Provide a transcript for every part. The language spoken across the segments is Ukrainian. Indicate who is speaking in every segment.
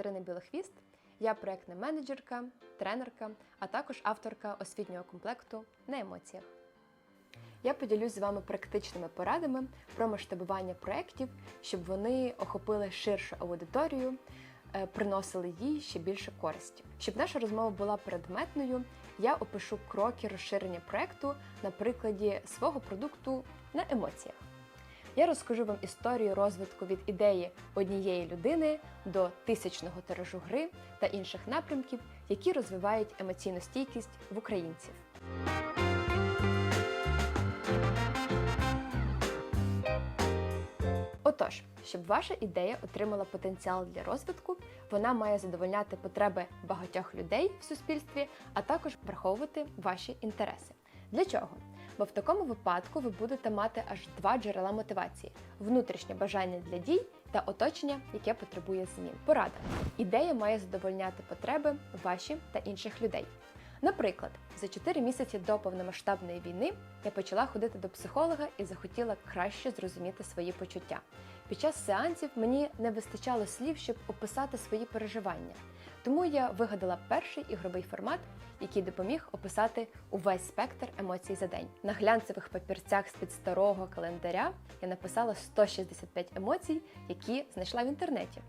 Speaker 1: Катерина Білохвіст. Я проєктна менеджерка, тренерка, а також авторка освітнього комплекту на емоціях. Я поділюсь з вами практичними порадами про масштабування проєктів, щоб вони охопили ширшу аудиторію, е, приносили їй ще більше користі. Щоб наша розмова була предметною, я опишу кроки розширення проєкту на прикладі свого продукту на емоціях. Я розкажу вам історію розвитку від ідеї однієї людини до тисячного тиражу гри та інших напрямків, які розвивають емоційну стійкість в українців. Отож, щоб ваша ідея отримала потенціал для розвитку, вона має задовольняти потреби багатьох людей в суспільстві, а також враховувати ваші інтереси. Для чого? Бо в такому випадку ви будете мати аж два джерела мотивації: внутрішнє бажання для дій та оточення, яке потребує змін. Порада. Ідея має задовольняти потреби ваші та інших людей. Наприклад, за 4 місяці до повномасштабної війни я почала ходити до психолога і захотіла краще зрозуміти свої почуття. Під час сеансів мені не вистачало слів, щоб описати свої переживання. Тому я вигадала перший ігровий формат, який допоміг описати увесь спектр емоцій за день. На глянцевих папірцях з-під старого календаря я написала 165 емоцій, які знайшла в інтернеті.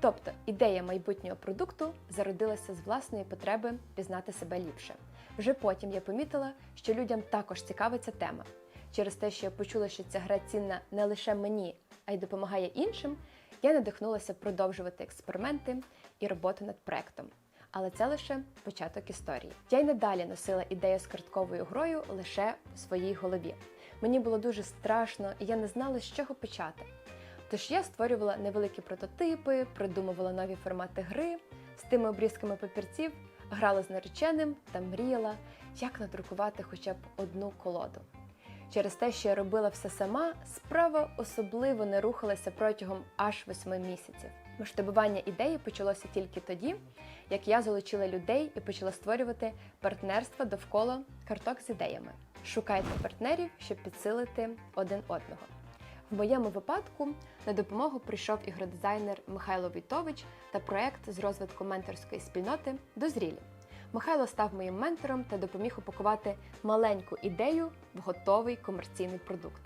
Speaker 1: Тобто ідея майбутнього продукту зародилася з власної потреби пізнати себе ліпше. Вже потім я помітила, що людям також цікавиться тема. Через те, що я почула, що ця гра цінна не лише мені, а й допомагає іншим, я надихнулася продовжувати експерименти і роботу над проектом. Але це лише початок історії. Я й надалі носила ідею з картковою грою лише в своїй голові. Мені було дуже страшно, і я не знала, з чого почати. Тож я створювала невеликі прототипи, придумувала нові формати гри з тими обрізками папірців, грала з нареченим та мріяла, як надрукувати хоча б одну колоду. Через те, що я робила все сама, справа особливо не рухалася протягом аж восьми місяців. Масштабування ідеї почалося тільки тоді, як я залучила людей і почала створювати партнерства довкола карток з ідеями. Шукайте партнерів, щоб підсилити один одного. В моєму випадку на допомогу прийшов ігродизайнер Михайло Войтович та проект з розвитку менторської спільноти Дозрілі. Михайло став моїм ментором та допоміг упакувати маленьку ідею в готовий комерційний продукт.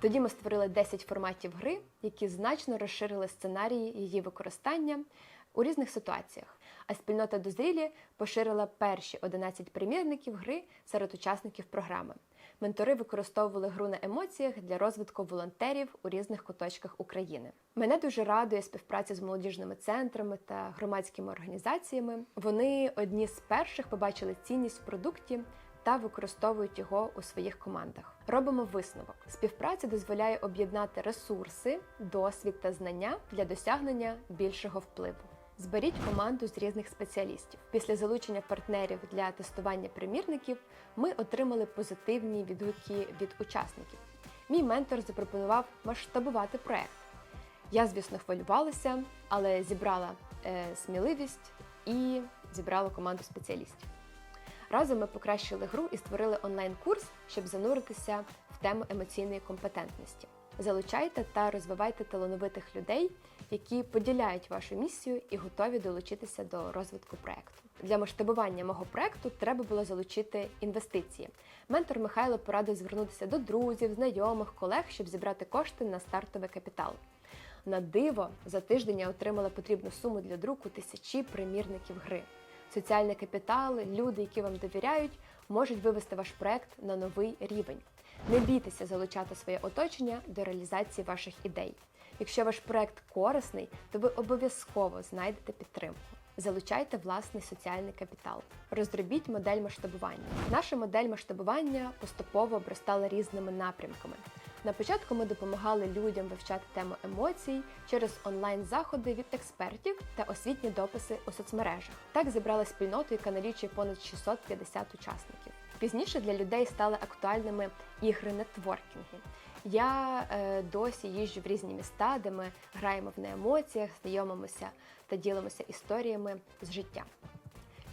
Speaker 1: Тоді ми створили 10 форматів гри, які значно розширили сценарії її використання у різних ситуаціях. А спільнота Дозрілі поширила перші 11 примірників гри серед учасників програми. Ментори використовували гру на емоціях для розвитку волонтерів у різних куточках України. Мене дуже радує співпраця з молодіжними центрами та громадськими організаціями. Вони одні з перших побачили цінність в продукті та використовують його у своїх командах. Робимо висновок. Співпраця дозволяє об'єднати ресурси, досвід та знання для досягнення більшого впливу. Зберіть команду з різних спеціалістів. Після залучення партнерів для тестування примірників ми отримали позитивні відгуки від учасників. Мій ментор запропонував масштабувати проект. Я, звісно, хвилювалася, але зібрала е, сміливість і зібрала команду спеціалістів. Разом ми покращили гру і створили онлайн-курс, щоб зануритися в тему емоційної компетентності. Залучайте та розвивайте талановитих людей, які поділяють вашу місію і готові долучитися до розвитку проекту. Для масштабування мого проекту треба було залучити інвестиції. Ментор Михайло порадив звернутися до друзів, знайомих, колег, щоб зібрати кошти на стартовий капітал. На диво за тиждень я отримала потрібну суму для друку тисячі примірників гри. Соціальний капітал, люди, які вам довіряють, можуть вивести ваш проект на новий рівень. Не бійтеся залучати своє оточення до реалізації ваших ідей. Якщо ваш проект корисний, то ви обов'язково знайдете підтримку. Залучайте власний соціальний капітал. Розробіть модель масштабування. Наша модель масштабування поступово обростала різними напрямками. На початку ми допомагали людям вивчати тему емоцій через онлайн-заходи від експертів та освітні дописи у соцмережах. Так зібрали спільноту, яка налічує понад 650 учасників. Пізніше для людей стали актуальними ігри нетворкінги. Я е, досі їжджу в різні міста, де ми граємо в неемоціях, знайомимося та ділимося історіями з життя.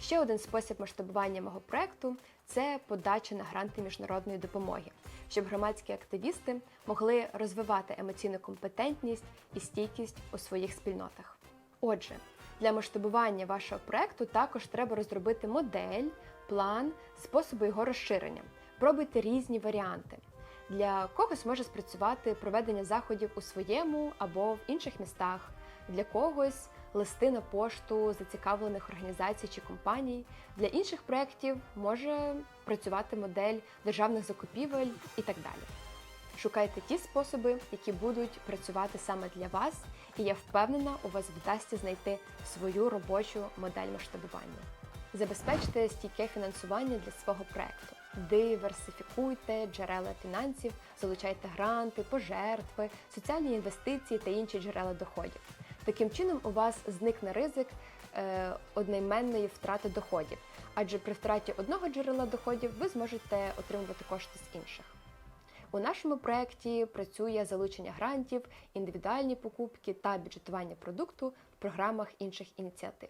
Speaker 1: Ще один спосіб масштабування мого проекту це подача на гранти міжнародної допомоги, щоб громадські активісти могли розвивати емоційну компетентність і стійкість у своїх спільнотах. Отже, Для масштабування вашого проекту також треба розробити модель, план, способи його розширення. Пробуйте різні варіанти. Для когось може спрацювати проведення заходів у своєму або в інших містах, для когось листи на пошту зацікавлених організацій чи компаній. Для інших проєктів може працювати модель державних закупівель і так далі. Шукайте ті способи, які будуть працювати саме для вас, і я впевнена, у вас вдасться знайти свою робочу модель масштабування. Забезпечте стійке фінансування для свого проекту. Диверсифікуйте джерела фінансів, залучайте гранти, пожертви, соціальні інвестиції та інші джерела доходів. Таким чином, у вас зникне ризик е, одноіменної втрати доходів, адже при втраті одного джерела доходів ви зможете отримувати кошти з інших. У нашому проєкті працює залучення грантів, індивідуальні покупки та бюджетування продукту в програмах інших ініціатив.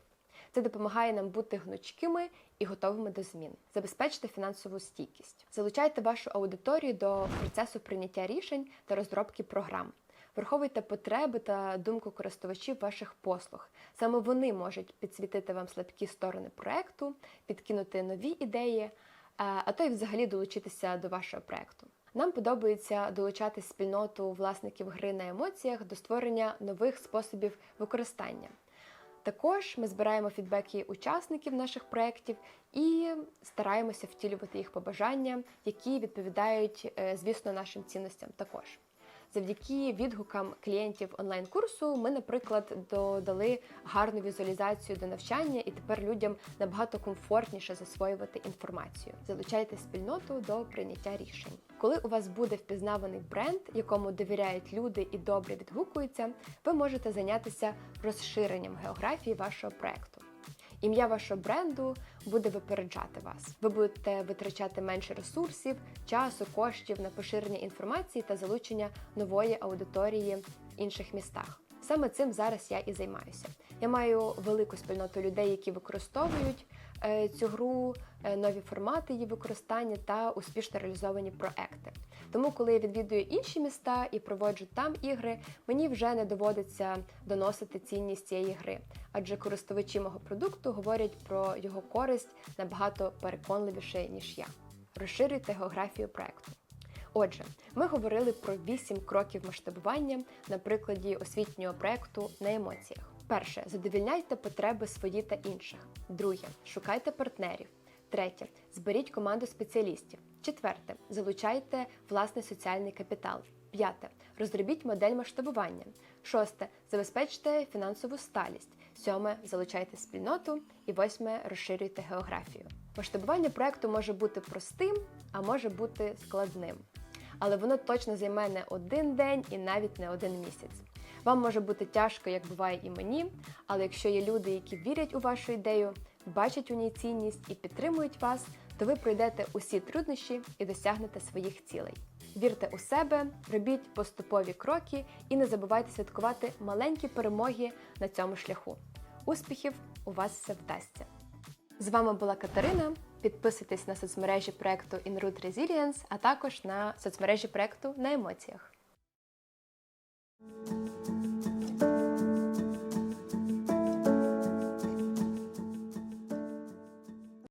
Speaker 1: Це допомагає нам бути гнучкими і готовими до змін. Забезпечте фінансову стійкість. Залучайте вашу аудиторію до процесу прийняття рішень та розробки програм. Враховуйте потреби та думку користувачів ваших послуг. Саме вони можуть підсвітити вам слабкі сторони проекту, підкинути нові ідеї, а то й взагалі долучитися до вашого проекту. Нам подобається долучати спільноту власників гри на емоціях до створення нових способів використання. Також ми збираємо фідбеки учасників наших проєктів і стараємося втілювати їх побажання, які відповідають, е, звісно, нашим цінностям також. Завдяки відгукам клієнтів онлайн-курсу ми, наприклад, додали гарну візуалізацію до навчання, і тепер людям набагато комфортніше засвоювати інформацію. Залучайте спільноту до прийняття рішень. Коли у вас буде впізнаваний бренд, якому довіряють люди і добре відгукуються, ви можете зайнятися розширенням географії вашого проекту. Ім'я вашого бренду буде випереджати вас. Ви будете витрачати менше ресурсів, часу, коштів на поширення інформації та залучення нової аудиторії в інших містах. Саме цим зараз я і займаюся. Я маю велику спільноту людей, які використовують е, цю гру, е, нові формати її використання та успішно реалізовані проекти. Тому, коли я відвідую інші міста і проводжу там ігри, мені вже не доводиться доносити цінність цієї гри, адже користувачі мого продукту говорять про його користь набагато переконливіше ніж я. Розширюйте географію проекту. Отже, ми говорили про 8 кроків масштабування на прикладі освітнього проекту на емоціях. Перше задовільняйте потреби свої та інших. Друге шукайте партнерів. Третє зберіть команду спеціалістів. Четверте залучайте власний соціальний капітал. П'яте розробіть модель масштабування. Шосте забезпечте фінансову сталість. Сьоме залучайте спільноту. І восьме розширюйте географію. Масштабування проекту може бути простим, а може бути складним. Але воно точно займе не один день і навіть не один місяць. Вам може бути тяжко, як буває і мені, але якщо є люди, які вірять у вашу ідею, бачать у ній цінність і підтримують вас, то ви пройдете усі труднощі і досягнете своїх цілей. Вірте у себе, робіть поступові кроки і не забувайте святкувати маленькі перемоги на цьому шляху. Успіхів у вас все вдасться! З вами була Катерина. Підписуйтесь на соцмережі проекту InRoot Resilience, а також на соцмережі проекту на емоціях.